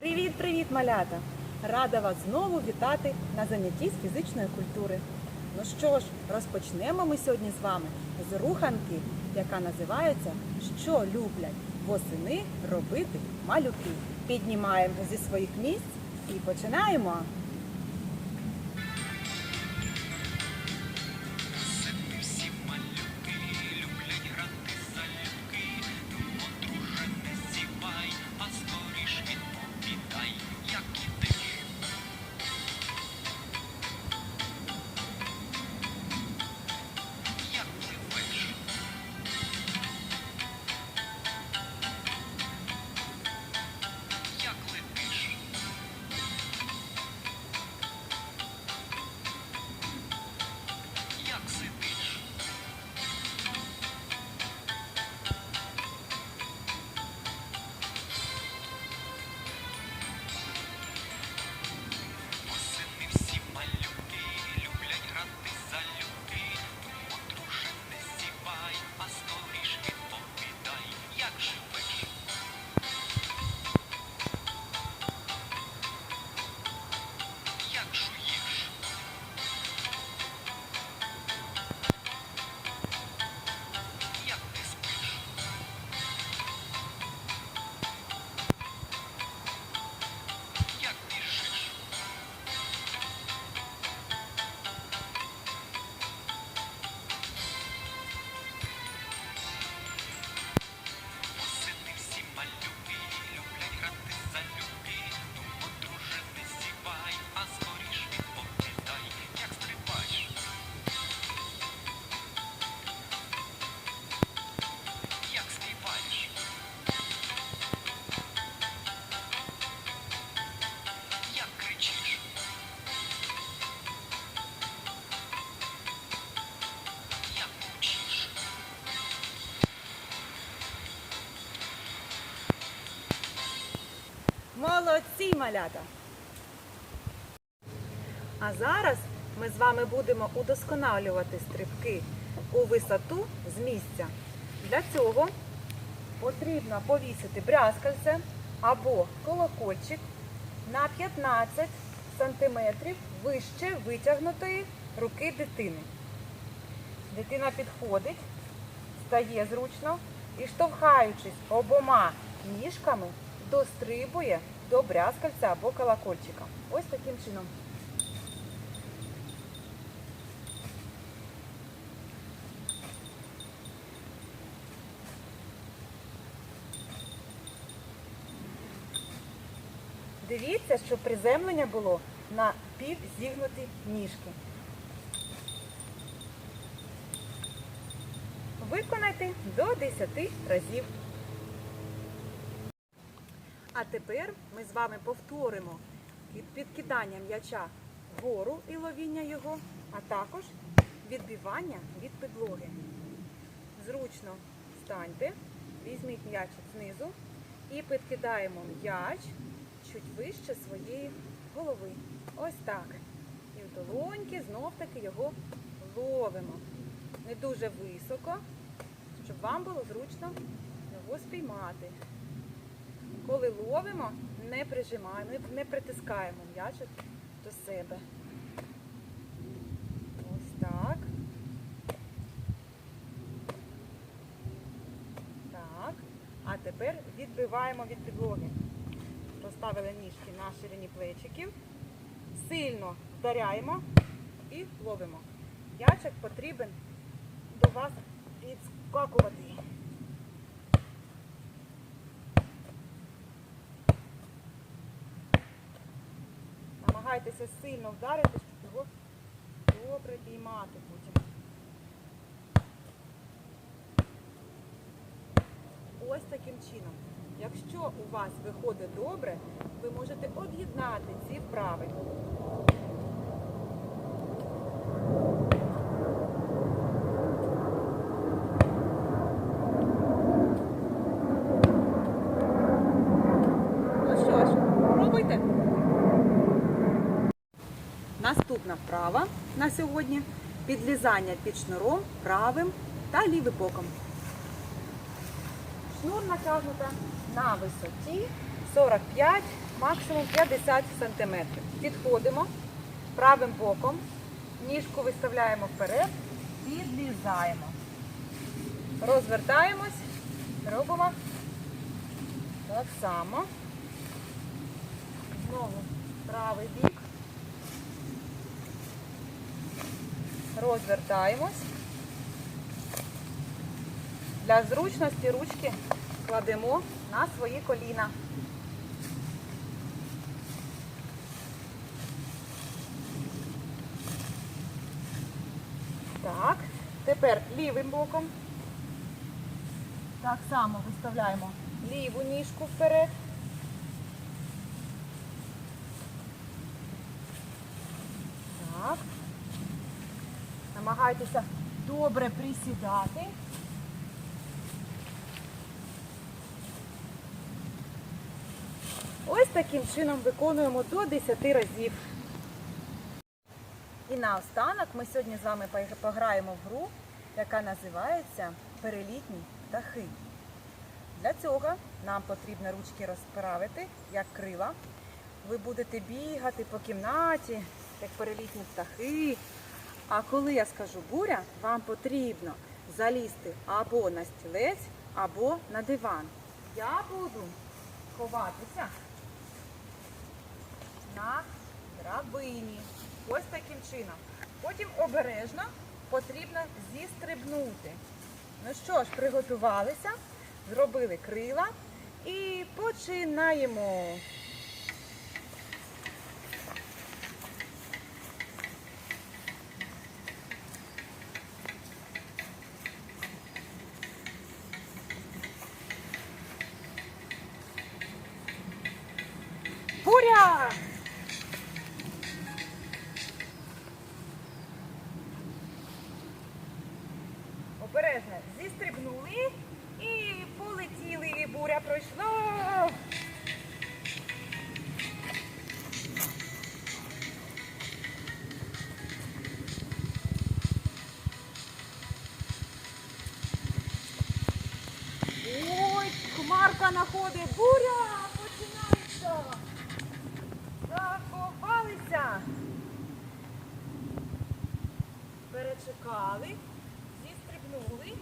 Привіт-привіт, малята! Рада вас знову вітати на занятті з фізичної культури. Ну що ж, розпочнемо ми сьогодні з вами з руханки, яка називається Що люблять восени робити малюки. Піднімаємо зі своїх місць і починаємо. Молодці, малята! А зараз ми з вами будемо удосконалювати стрибки у висоту з місця. Для цього потрібно повісити брязкальце або колокольчик на 15 см вище витягнутої руки дитини. Дитина підходить, стає зручно і, штовхаючись обома ніжками, дострибує до брязкальця або колокольчика. Ось таким чином. Дивіться, щоб приземлення було на півзігнуті ніжки. Виконайте до 10 разів. А тепер ми з вами повторимо підкидання м'яча вгору і ловіння його, а також відбивання від підлоги. Зручно станьте, візьміть м'яч знизу і підкидаємо м'яч чуть вище своєї голови. Ось так. І в долоньки знов таки його ловимо. Не дуже високо, щоб вам було зручно його спіймати. Коли ловимо, не прижимаємо, не- не притискаємо м'ячик до себе. Ось так. Так. А тепер відбиваємо від підлоги. Розставили ніжки на ширині плечиків. Сильно вдаряємо і ловимо. М'ячик потрібен до вас підскакувати. Намагайтеся сильно вдарити, щоб його добре піймати потім. Ось таким чином. Якщо у вас виходить добре, ви можете об'єднати ці вправи. Ну що ж, пробуйте. Наступна вправа на сьогодні підлізання під шнуром правим та лівим боком. Шнур натягнута на висоті 45 максимум 50 см. Підходимо правим боком, ніжку виставляємо вперед, підлізаємо. Розвертаємось, робимо так само. Знову правий бік. Розвертаємось. Для зручності ручки кладемо на свої коліна. Так, тепер лівим боком. Так само виставляємо ліву ніжку вперед. Так. Намагайтеся добре присідати. Ось таким чином виконуємо до 10 разів. І наостанок ми сьогодні з вами пограємо в гру, яка називається Перелітні птахи. Для цього нам потрібно ручки розправити, як крила. Ви будете бігати по кімнаті, як перелітні птахи. А коли я скажу буря, вам потрібно залізти або на стілець, або на диван. Я буду ховатися на драбині. Ось таким чином. Потім обережно потрібно зістрибнути. Ну що ж, приготувалися, зробили крила і починаємо. Обережно зістрибнули і полетіли, буря пройшла. Ой, хмарка находить, буря починається. Заховалися. Перечекали, зістрибнули,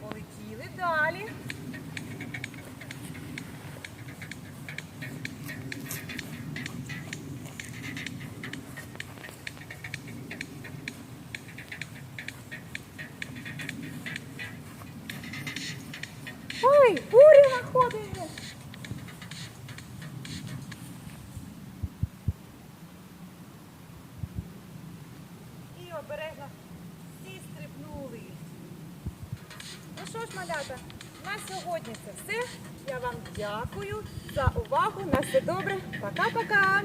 полетіли далі. Ой, буря находить. І обережно всі стрибнули. Ну що ж, малята, на сьогодні це все. Я вам дякую за увагу. На все добре. Пока-пока.